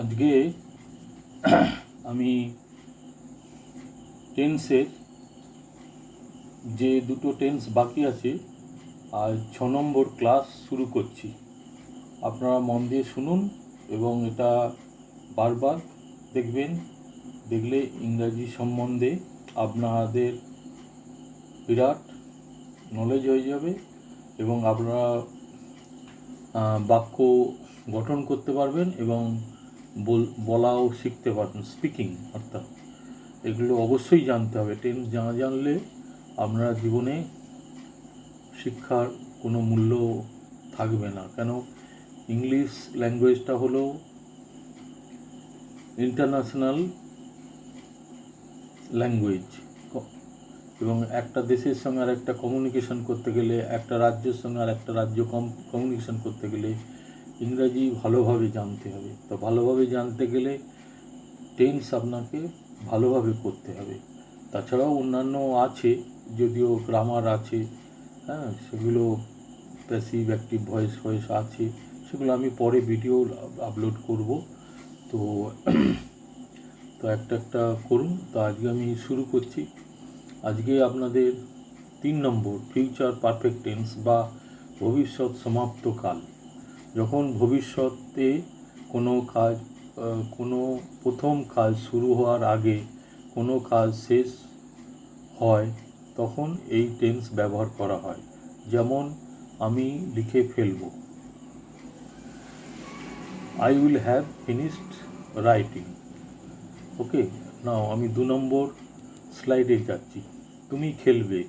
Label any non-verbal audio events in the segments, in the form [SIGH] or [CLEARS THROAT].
আজকে আমি টেন্সের যে দুটো টেন্স বাকি আছে, আর ছ নম্বর ক্লাস শুরু করছি। আপনারা মন দিয়ে শুনুন এবং এটা বারবার দেখবেন। দেখলে ইংরাজি সম্বন্ধে আপনাদের বিরাট নলেজ হয়ে যাবে এবং আপনারা বাক্য গঠন করতে পারবেন এবং বলাও, শিখতে পারবেন স্পিকিং অর্থাৎ এগুলো অবশ্যই জানতে হবে। টেন্স জানা জানলে আপনারা জীবনে শিক্ষার কোনো মূল্য থাকবে না। কেন? ইংলিশ ল্যাঙ্গুয়েজটা হলো ইন্টারন্যাশনাল ল্যাঙ্গুয়েজ। এবং একটা দেশের সঙ্গে আর একটা কমিউনিকেশন করতে গেলে, একটা রাজ্যের সঙ্গে আর একটা রাজ্য কম কমিউনিকেশন করতে গেলে ইংরাজি ভালোভাবে জানতে হবে। তো ভালোভাবে জানতে গেলে টেন্স আপনাকে ভালোভাবে করতে হবে। তাছাড়াও অন্যান্য আছে, যদিও গ্রামার আছে হ্যাঁ সেগুলো প্যাসিভ অ্যাক্টিভ ভয়েস ভয়েস আছে, সেগুলো আমি পরে ভিডিও আপলোড করব। তো [CLEARS THROAT] তো একটা একটা করুন। তো আজকে আমি শুরু করছি। আজকে আপনাদের তিন নম্বর ফিউচার পারফেক্ট টেন্স বা ভবিষ্যৎ সমাপ্ত কাল যখন ভবিষ্যতে কোনো কাজ কোনো প্রথম কাজ শুরু হওয়ার আগে কোনো কাজ শেষ হয়, তখন এই টেন্স ব্যবহার করা হয়। যেমন, আমি লিখে ফেলব। I will have finished writing okay now আমি দু নম্বর স্লাইডে যাচ্ছি। তুমি খেলবে।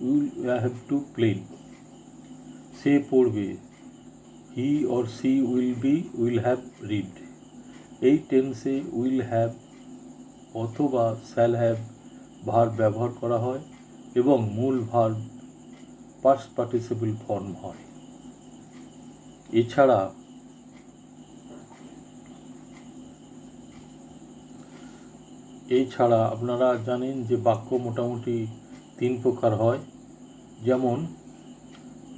উইল হ্যাভ টু প্লে সে পড়বে। He or she will be will have read এই টেন্সে উইল হ্যাভ অথবা শ্যাল হ্যাভ ভার ব্যবহার করা হয় এবং মূল ভার পাস্ট পার্টিসিপল ফর্ম হয়। এছাড়া এছাড়া আপনারা জানেন যে বাক্য মোটামুটি তিন প্রকার হয়। যেমন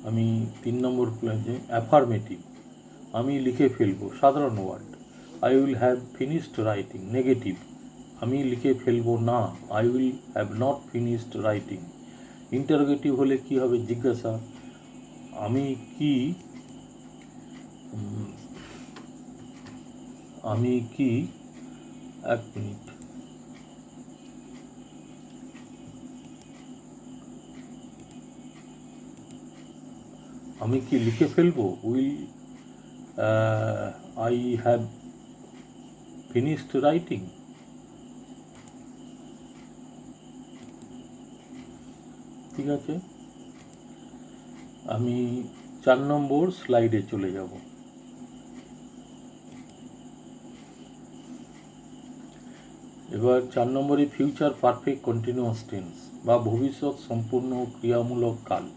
আমি তিন নম্বর যে অ্যাফার্মেটিভ আমি লিখে ফেলব সাধারণ word I will have finished writing negative আমি লিখে ফেলব না I will have not finished writing interrogative হলে কি হবে জিজ্ঞাসা, আমি কি আমি কি, এক মিনিট। আমি কি লিখে ফেলব? Will I have finished writing. ঠিক আছে? আমি চার নম্বর স্লাইডে চলে যাব। এবার চার নম্বরে ফিউচার পারফেক্ট কন্টিনিউয়াস টেন্স বা ভবিষ্যৎ সম্পূর্ণ ক্রিয়ামূলক কাল।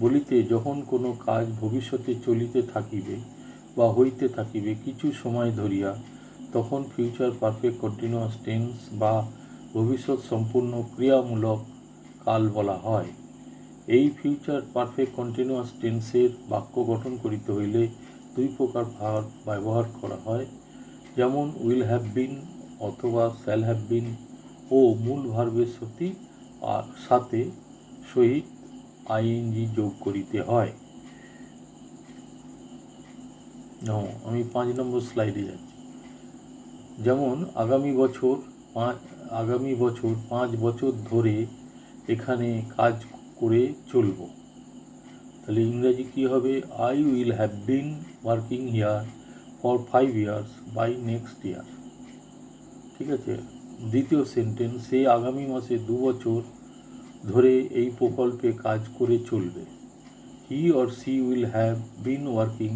বলিতে যখন কোনো কাজ ভবিষ্যতে চলিতে থাকিবে বা হইতে থাকিবে কিছু সময় ধরিয়া, তখন ফিউচার পারফেক্ট কন্টিনিউয়াস টেন্স বা ভবিষ্যৎ সম্পূর্ণ ক্রিয়ামূলক কাল বলা হয়। এই ফিউচার পারফেক্ট কন্টিনিউয়াস টেন্সের বাক্য গঠন করিতে হইলে দুই প্রকার ভার ব্যবহার করা হয়। যেমন উইল হ্যাভ বিন অথবা শ্যাল হ্যাভ বিন ও মূল ভার্বের সত্যি আর সাথে সহিত আইএনজি যোগ করিতে হয়। আমি পাঁচ নম্বর স্লাইডে যাচ্ছি। যেমন, আগামী বছর পাঁচ, আগামী বছর পাঁচ বছর ধরে এখানে কাজ করে চলব। তাহলে ইংরেজি কী হবে? I will have been working here for five years by next year ঠিক আছে? দ্বিতীয় সেন্টেন্স সে আগামী মাসে দু বছর ধরে এই প্রকল্পে কাজ করে চলবে। He or she will have been working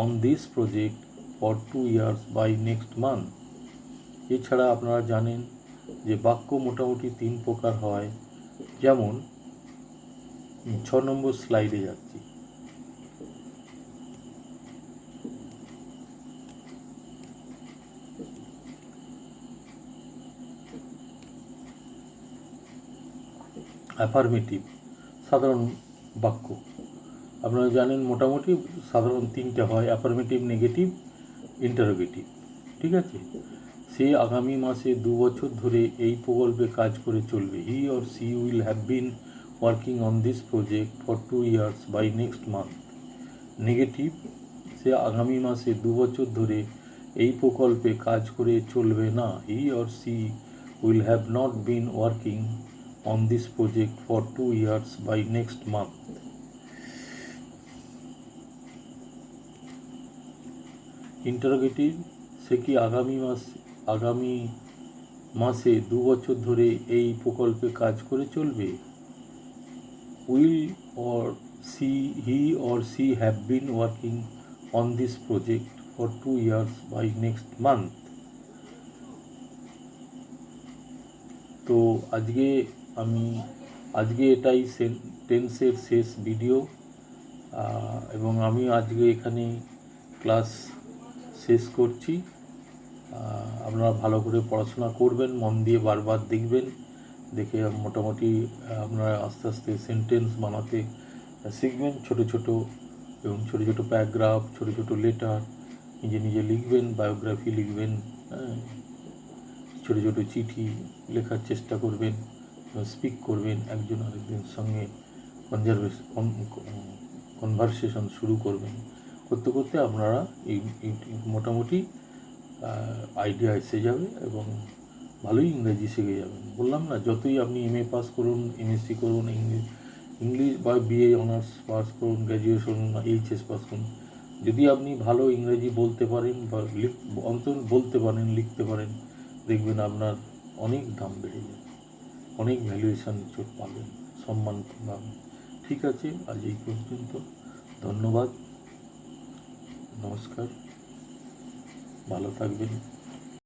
on this project for two years by next month এছাড়া আপনারা জানেন যে বাক্য মোটামুটি তিন প্রকার হয়। যেমন ছ নম্বর স্লাইডে যাচ্ছি। অ্যাফার্মেটিভ সাধারণ বাক্য। আপনারা জানেন মোটামুটি সাধারণ তিনটে হয় অ্যাফার্মেটিভ নেগেটিভ ইন্টারোগেটিভ ঠিক আছে? সে আগামী মাসে দু বছর ধরে এই প্রকল্পে কাজ করে চলবে। He or she will have been working on this project for two years by next month negative সে আগামী মাসে দু বছর ধরে এই প্রকল্পে কাজ করে চলবে না। He or she will have not been working on this project for two years by next month interrogative সে কি আগামী মাস, আগামী মাসে দু বছর ধরে এই প্রকল্পে কাজ করে চলবে? Will or she he or she have been working on this project for two years by next month তো আজকে আমি আজকে এটাই টেন্সের শেষ ভিডিও এবং আমি আজকে এখানে ক্লাস শেষ করছি। আপনারা ভালো করে পড়াশোনা করবেন, মন দিয়ে বারবার দেখবেন, দেখে মোটামুটি আপনারা আস্তে আস্তে সেন্টেন্স বানাতে শিখবেন, ছোট ছোট এবং ছোট ছোট প্যারাগ্রাফ, ছোট ছোট লেটার, নিজে নিজে লিখবেন, বায়োগ্রাফি লিখবেন হ্যাঁ ছোট ছোট চিঠি লেখার চেষ্টা করবেন। স্পিক করবেন, একজন আরেকজনের সঙ্গে কনজারভেশন কনভারসেশন শুরু করবেন। করতে করতে আপনারা এই মোটামুটি আইডিয়া এসে যাবে এবং ভালোই ইংরেজি শিখে যাবেন। বললাম না, যতই আপনি এম এ পাস করুন এমএসসি করুন, ইংলিশ ইংলিশ বা বিএ অনার্স পাস করুন গ্র্যাজুয়েশন এইচএস পাস করুন, যদি আপনি ভালো ইংরেজি বলতে পারেন বা লিখ অন্তত বলতে পারেন, লিখতে পারেন, দেখবেন আপনার অনেক দাম বেড়ে যাবে। অনেক ভ্যালুয়েশান চোট পাবেন, সম্মান পাবেন। ঠিক আছে, আজ এই পর্যন্ত। ধন্যবাদ। নমস্কার। ভালো থাকবেন।